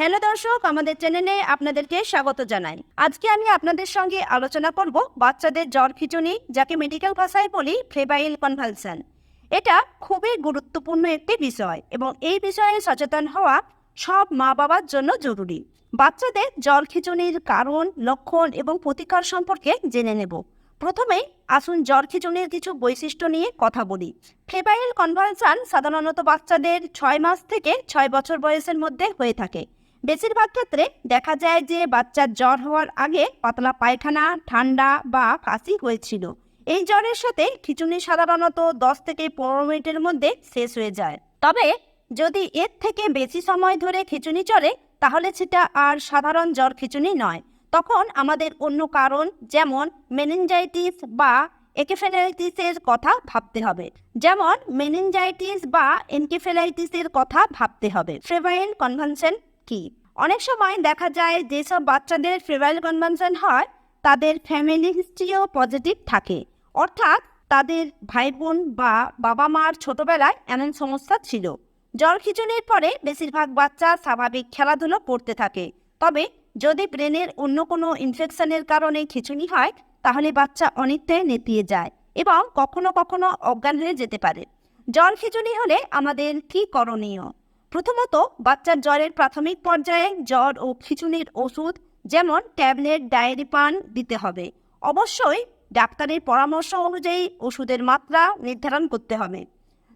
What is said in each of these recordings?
Hello দর্শক, আমাদের চ্যানেলে আপনাদেরকে স্বাগত জানাই। আজকে আমি আপনাদের সঙ্গে আলোচনা করব বাচ্চাদের জ্বর খিচুনি, যাকে মেডিকেল ভাষায় বলি ফ্লেবাইল কনভালশন এটা খুবই গুরুত্বপূর্ণ একটি বিষয় এবং এই বিষয়ে সচেতন হওয়া সব মা বাবার জন্য জরুরি। বাচ্চাদের জ্বর খিচুনির কারণ, লক্ষণ এবং প্রতিকার সম্পর্কে জেনে নেব। প্রথমেই আসুন জ্বর খিচুনির কিছু বৈশিষ্ট্য নিয়ে কথা বলি। ফেবাইল কনভালশন সাধারণত বাচ্চাদের ছয় মাস থেকে ছয় বছর বয়সের মধ্যে হয়ে থাকে। বেশিরভাগ ক্ষেত্রে দেখা যায় যে বাচ্চার জ্বর হওয়ার আগে পাতলা পায়খানা, ঠান্ডা বা কাশি হয়েছিল। এই জ্বরের সাথে খিচুনি সাধারণত দশ থেকে পনেরো মিনিটের মধ্যে শেষ হয়ে যায়। তবে যদি এর থেকে বেশি সময় ধরে খিচুনি চলে, তাহলে সেটা আর সাধারণ জ্বর খিচুনি নয়। তখন আমাদের অন্য কারণ যেমন মেনিনজাইটিস বা একেফেলাইটিসের কথা ভাবতে হবে। যেমন মেনিনজাইটিস বা এনকেফেলাইটিসের কথা ভাবতে হবে। ফ্রেভাইল কনভেনশন কি? অনেক সময় দেখা যায় যেসব বাচ্চাদের ফ্রেভাইল কনভেনশন হয়, তাদের ফ্যামিলি হিস্ট্রিও পজিটিভ থাকে। অর্থাৎ তাদের ভাই বোন বা বাবা মার ছোটবেলায় এমন সমস্যা ছিল। জ্বর খিচুনির পরে বেশিরভাগ বাচ্চা স্বাভাবিক খেলাধুলো করতে থাকে। তবে যদি ব্রেনের অন্য কোনো ইনফেকশনের কারণে খিচুনি হয়, তাহলে বাচ্চা অনেকটাই নেতিয়ে যায় এবং কখনো কখনো অজ্ঞান হয়ে যেতে পারে। জ্বর খিচুনি হলে আমাদের কী করণীয়? প্রথমত, বাচ্চার জ্বরের প্রাথমিক পর্যায়ে জ্বর ও খিচুনির ওষুধ, যেমন ট্যাবলেট, ডায়েরি পান দিতে হবে। অবশ্যই ডাক্তারের পরামর্শ অনুযায়ী ওষুধের মাত্রা নির্ধারণ করতে হবে।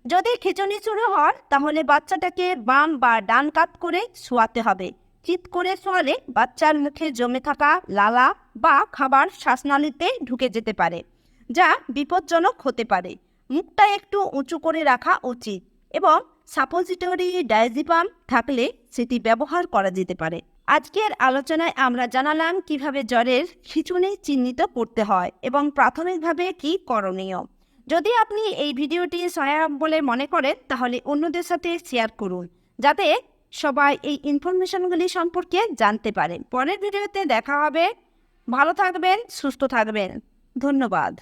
যদি খিচুনি শুরু হয় তাহলে বাচ্চাটাকে বাম বা ডান কাত করে শোয়াতে হবে। চিত করে শোয়ালে বাচ্চার মুখে জমে থাকা লালা বা খাবার শ্বাসনালীতে ঢুকে যেতে পারে, যা বিপজ্জনক হতে পারে। মুখটা একটু উঁচু করে রাখা উচিত। এবং সাপোজিটরি ডায়াজিপাম থাকলে সেটি ব্যবহার করা যেতে পারে। আজকের আলোচনায় আমরা জানালাম কীভাবে জ্বরের খিচুনি চিহ্নিত করতে হয় এবং প্রাথমিকভাবে কি করণীয়। যদি আপনি এই ভিডিওটি সহায়ক বলে মনে করেন, তাহলে অন্যদের সাথে শেয়ার করুন, যাতে সবাই এই ইনফরমেশনগুলি সম্পর্কে জানতে পারে। পরের ভিডিওতে দেখা হবে। ভালো থাকবেন, সুস্থ থাকবেন। ধন্যবাদ।